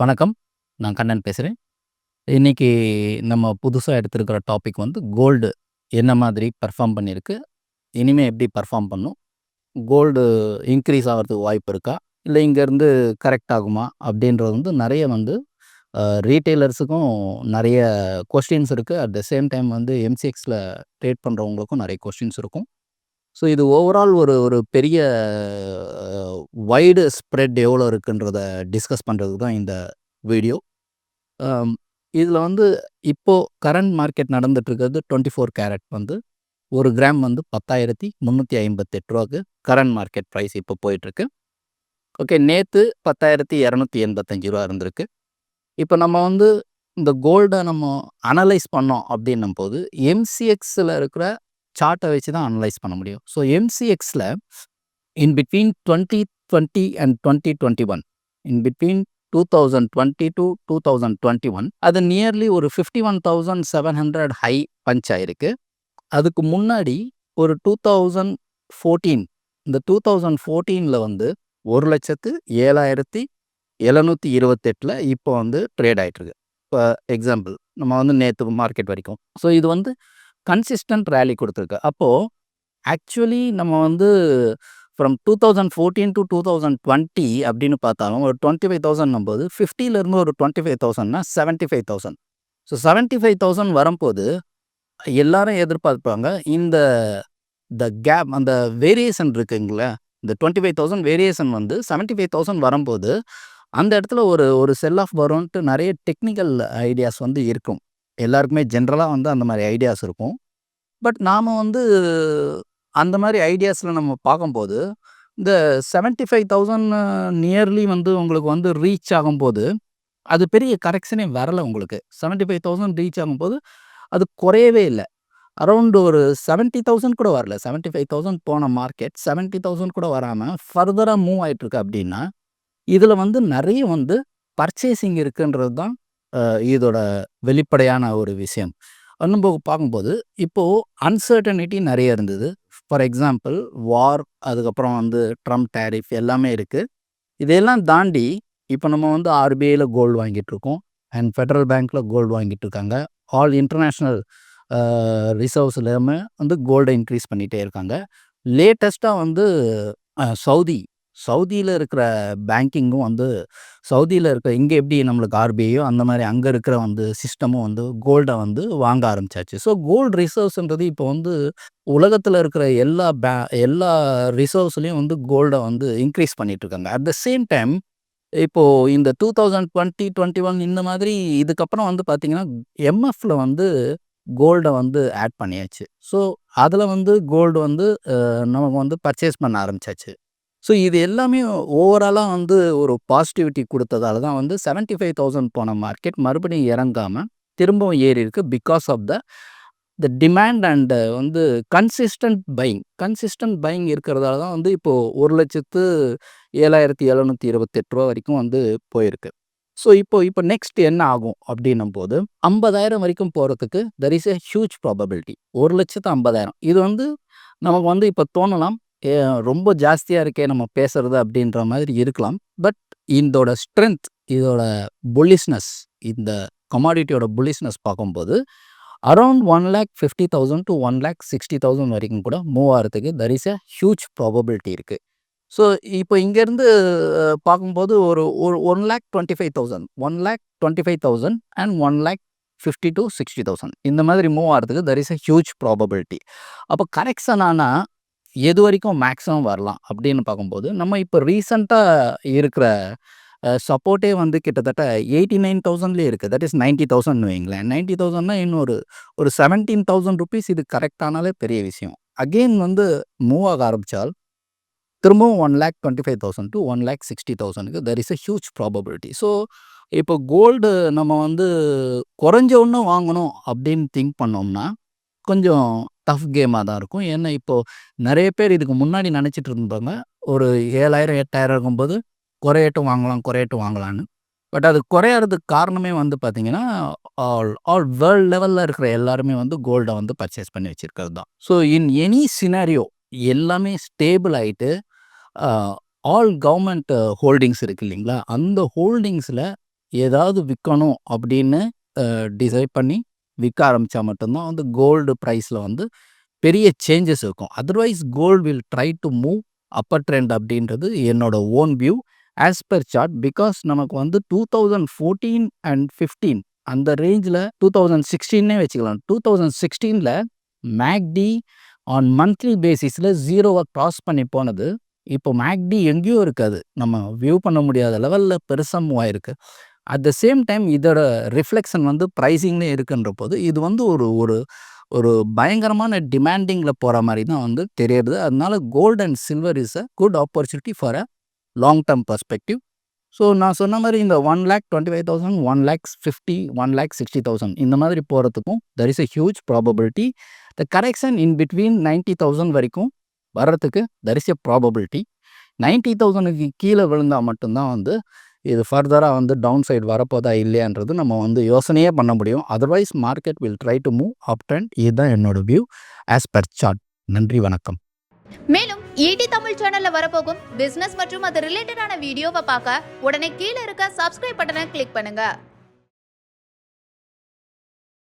வணக்கம். நான் கண்ணன் பேசுகிறேன் இன்னைக்கு நம்ம புதுசாக எடுத்திருக்கிற டாபிக் வந்து கோல்டு என்ன மாதிரி பர்ஃபார்ம் பண்ணியிருக்கு? இனிமே எப்படி பர்ஃபார்ம் பண்ணும்? கோல்டு இன்க்ரீஸ் ஆகுறதுக்கு வாய்ப்பு இருக்கா? இல்லை இங்கேருந்து கரெக்ட் ஆகுமா? அப்படின்றது வந்து நிறைய வந்து ரீட்டெய்லர்ஸுக்கும் நிறைய கொஸ்டின்ஸ் இருக்குது அட் த சேம் டைம் வந்து எம்சிஎக்ஸில் ட்ரேட் பண்ணுறவங்களுக்கும் நிறைய கொஸ்டின்ஸ் இருக்கும். ஸோ இது ஓவரால் ஒரு ஒரு பெரிய வைடு ஸ்ப்ரெட் எவ்வளோ இருக்குன்றத டிஸ்கஸ் பண்ணுறதுக்கு தான் இந்த வீடியோ. இதில் வந்து இப்போது கரண்ட் மார்க்கெட் நடந்துகிட்ருக்கிறது டுவெண்ட்டி ஃபோர் கேரட் வந்து ஒரு கிராம் வந்து பத்தாயிரத்தி முந்நூற்றி ஐம்பத்தெட்டு ரூபாக்கு கரண்ட் மார்க்கெட் ப்ரைஸ் இப்போ போயிட்டுருக்கு. ஓகே. நேற்று பத்தாயிரத்தி இரநூத்தி எண்பத்தஞ்சு ரூபா இருந்திருக்கு. இப்போ நம்ம வந்து இந்த கோல்டை நம்ம அனலைஸ் பண்ணோம் அப்படின்னும் போது எம்சிஎக்ஸில் இருக்கிற சார்ட்டை வச்சு தான் அனலைஸ் பண்ண முடியும். So எம்சிஎக்ஸில் in between twenty twenty and twenty twenty one in between two thousand twenty two two thousand twenty one அது நியர்லி ஒரு fifty one thousand seven hundred high punch ஆயிருக்கு. அதுக்கு முன்னாடி ஒரு டூ தௌசண்ட் ஃபோர்டீன் இந்த two thousand ஃபோர்டீனில் வந்து ஒரு லட்சத்து ஏழாயிரத்தி எழுநூற்றி இருபத்தெட்டில் இப்போ வந்து ட்ரேட் ஆகிட்டுருக்கு இப்போ எக்ஸாம்பிள் நம்ம வந்து நேற்று மார்க்கெட் வரைக்கும். ஸோ இது வந்து கன்சிஸ்டன்ட் ரேலி கொடுத்துருக்கு. அப்போது ஆக்சுவலி நம்ம வந்து from two thousand fourteen to two thousand twenty அப்படின்னு பார்த்தாலும் ஒரு டுவெண்ட்டி ஃபைவ் தௌசண்ட் போது ஃபிஃப்டிலேருந்து ஒரு twenty five தௌசண்ட்னா seventy five thousand so seventy five thousand வரும்போது எல்லாரும் எதிர்பார்ப்பாங்க இந்த த கேப் அந்த வேரியேஷன் இருக்குங்களா இந்த டுவெண்ட்டி ஃபைவ் தௌசண்ட் வேரியேஷன் வந்து செவன்ட்டி ஃபைவ் தௌசண்ட் வரும்போது அந்த இடத்துல ஒரு ஒரு செல் ஆஃப் வரும்ன்ட்டு நிறைய டெக்னிக்கல் ஐடியாஸ் வந்து இருக்கும். எல்லாருக்குமே ஜென்ரலாக வந்து அந்த மாதிரி ஐடியாஸ் இருக்கும். பட் நாம வந்து அந்த மாதிரி ஐடியாஸில் நம்ம பார்க்கும்போது, இந்த 75,000 நியர்லி வந்து உங்களுக்கு வந்து ரீச் ஆகும்போது, அது பெரிய கரெக்ஷனே வரல உங்களுக்கு. 75,000 ரீச் ஆகும்போது, அது குறையவே இல்லை அரௌண்ட் ஒரு 70,000 கூட வரல. 75,000 போன மார்க்கெட் 70,000 கூட வராமல் ஃபர்தராக மூவ் ஆகிட்டுருக்கு அப்படின்னா, இதில் வந்து நிறைய வந்து பர்ச்சேசிங் இருக்குன்றது தான் இதோட வெளிப்படையான ஒரு விஷயம். இன்னும் போக பார்க்கும்போது, இப்போது அன்சர்டனிட்டி நிறைய இருந்தது. ஃபார் எக்ஸாம்பிள் வார், அதுக்கப்புறம் வந்து ட்ரம்ப் டேரிஃப் எல்லாமே இருக்குது இதையெல்லாம் தாண்டி இப்போ நம்ம வந்து ஆர்பிஐயில் கோல்டு வாங்கிட்டுருக்கோம். அண்ட் ஃபெடரல் பேங்க்கில் கோல்டு வாங்கிட்டு இருக்காங்க. ஆல் இன்டர்நேஷ்னல் அ வந்து கோல்டை இன்க்ரீஸ் பண்ணிகிட்டே இருக்காங்க. லேட்டஸ்ட்டாக வந்து சவுதி சவுதியில் இருக்கிற பேங்கிங்கும் வந்து சவுதியில் இருக்க இங்கே எப்படி நம்மளுக்கு ஆர்பிஐயோ அந்த மாதிரி அங்கே இருக்கிற வந்து சிஸ்டமும் வந்து கோல்டை வந்து வாங்க ஆரம்பிச்சாச்சு. ஸோ கோல்டு ரிசர்வ்ஸ்ன்றது இப்போ வந்து உலகத்தில் இருக்கிற எல்லா பே எல்லா ரிசர்வ்ஸ்லேயும் வந்து கோல்டை வந்து இன்க்ரீஸ் பண்ணிகிட்ருக்காங்க இருக்காங்க. அட் த சேம் டைம் இப்போ இந்த 2020, 21 இந்த மாதிரி இதுக்கப்புறம் வந்து பார்த்திங்கன்னா எம்எஃப்ல வந்து கோல்டை வந்து ஆட் பண்ணியாச்சு. ஸோ அதில் வந்து கோல்டு வந்து நமக்கு வந்து பர்ச்சேஸ் பண்ண ஆரம்பிச்சாச்சு. ஸோ இது எல்லாமே ஓவராலாக வந்து ஒரு பாசிட்டிவிட்டி கொடுத்ததால தான் வந்து 75,000 போன மார்க்கெட் மறுபடியும் இறங்காமல் திரும்பவும் ஏறி இருக்குது because of the the demand and வந்து கன்சிஸ்டன்ட் பையிங் கன்சிஸ்டன்ட் பையிங் இருக்கிறதால தான் வந்து இப்போது ஒரு லட்சத்து ஏழாயிரத்தி எழுநூற்றி இருபத்தெட்டு ரூபா வரைக்கும் வந்து போயிருக்கு. ஸோ இப்போ இப்போ நெக்ஸ்ட் என்ன ஆகும் அப்படின்னும் போது ஐம்பதாயிரம் வரைக்கும் போகிறதுக்கு there is a huge probability. 1,50,000 இது வந்து நமக்கு வந்து இப்போ தோணலாம். ரொம்ப ஜாஸ்தியாக இருக்கே நம்ம பேசுறது அப்படின்ற மாதிரி இருக்கலாம். பட் இதோட ஸ்ட்ரென்த் இதோட புல்லிஷ்னஸ் இந்த கமாடிட்டியோட புல்லிஷ்னஸ் பார்க்கும்போது, அரவுண்ட் 1,50,000-1,60,000 வரைக்கும் கூட மூவ் ஆகிறதுக்கு there is a huge probability இருக்குது ஸோ இப்போ இங்கேருந்து பார்க்கும்போது ஒரு ஒரு 1,25,000 1,25,000 அண்ட் 1,50,000-60,000 இந்த மாதிரி மூவ் ஆகிறதுக்கு there is a huge probability. அப்போ கரெக்ஷன் ஆனால் எது வரைக்கும் மேக்ஸிமம் வரலாம் அப்படின்னு பார்க்கும்போது, நம்ம இப்போ ரீசண்டாக இருக்கிற சப்போர்ட்டே வந்து கிட்டத்தட்ட எயிட்டி நைன் தௌசண்ட்லேயே இருக்குது தட் இஸ் 90,000ன்னு வையுங்களேன். 90,000ன்னா இன்னும் ஒரு செவன்டீன் தௌசண்ட் ருபீஸ் இது கரெக்டானாலே பெரிய விஷயம். அகைன் வந்து மூவ் ஆக ஆரம்பித்தால் திரும்பவும் 1,25,000-1,60,000க்கு there is a huge probability. So இப்போ கோல்டு நம்ம வந்து குறைஞ்ச ஒன்று வாங்கணும் அப்படின்னு திங்க் பண்ணோம்னா, கொஞ்சம் டஃப் கேமாக தான் இருக்கும். ஏன்னா இப்போது நிறைய பேர் இதுக்கு முன்னாடி நினச்சிட்டு இருந்தாங்க. ஒரு 7,000 8,000 இருக்கும்போது குறையட்டும் வாங்கலாம் குறையட்டும் வாங்கலான்னு. பட் அது குறையறதுக்கு காரணமே வந்து பார்த்திங்கன்னா ஆல் ஆல் வேர்ல்ட் லெவலில் இருக்கிற எல்லாருமே வந்து கோல்டை வந்து பர்ச்சேஸ் பண்ணி வச்சுருக்கிறது தான். ஸோ இன் எனி சினாரியோ எல்லாமே ஸ்டேபிள் ஆகிட்டு ஆல் கவர்மெண்ட் ஹோல்டிங்ஸ் இருக்கு இல்லைங்களா? அந்த ஹோல்டிங்ஸில் ஏதாவது விற்கணும் அப்படின்னு டிசைட் பண்ணி விற்க ஆரம்பித்தா மட்டும்தான் வந்து கோல்டு ப்ரைஸில் வந்து பெரிய சேஞ்சஸ் இருக்கும். Otherwise gold will try to move upper trend அப்படின்றது என்னோட own view as per chart because நமக்கு வந்து two thousand fourteen and fifteen அந்த ரேஞ்சில் டூ தௌசண்ட் சிக்ஸ்டீன்னே வச்சுக்கலாம். டூ தௌசண்ட் சிக்ஸ்டீனில் மேக்டி ஆன் மந்த்லி பேசிஸில் ஜீரோவை க்ராஸ் பண்ணி போனது. இப்போ மேக்டி எங்கேயும் இருக்காது நம்ம வியூ பண்ண முடியாத லெவலில் பெருசாக மூவ் ஆயிருக்கு. அட் த சேம் டைம் இதோட ரிஃப்ளெக்ஷன் வந்து ப்ரைஸிங்லேயே இருக்குன்ற போது இது வந்து ஒரு ஒரு ஒரு பயங்கரமான டிமாண்டிங்கில் போகிற மாதிரி தான் வந்து தெரியுது. அதனால gold and silver is a good opportunity for a long term perspective so நான் சொன்ன மாதிரி இந்த one lakh twenty five thousand one lakhs fifty one lakh sixty thousand இந்த மாதிரி போகிறதுக்கும் there is a huge probability the correction in between ninety thousand வரைக்கும் வர்றதுக்கு there is a probability ninety தௌசண்ட்க்கு கீழே விழுந்தால் மட்டும்தான் வந்து இது ஃபர்தராக வந்து டவுன் சைடு வரப்போதா இல்லையான்றது நம்ம வந்து யோசனையே பண்ண முடியும். Otherwise market will try to move up trend இதுதான் என்னோட வியூ ஆஸ் பர் சார்ட் நன்றி வணக்கம். மேலும் ஈடி தமிழ் சேனல்ல வரப்போகும் பிசினஸ் மற்றும் அது ரிலேட்டடான வீடியோவை பார்க்க உடனே கீழே இருக்க சப்ஸ்கிரைப் பட்டனை கிளிக் பண்ணுங்க.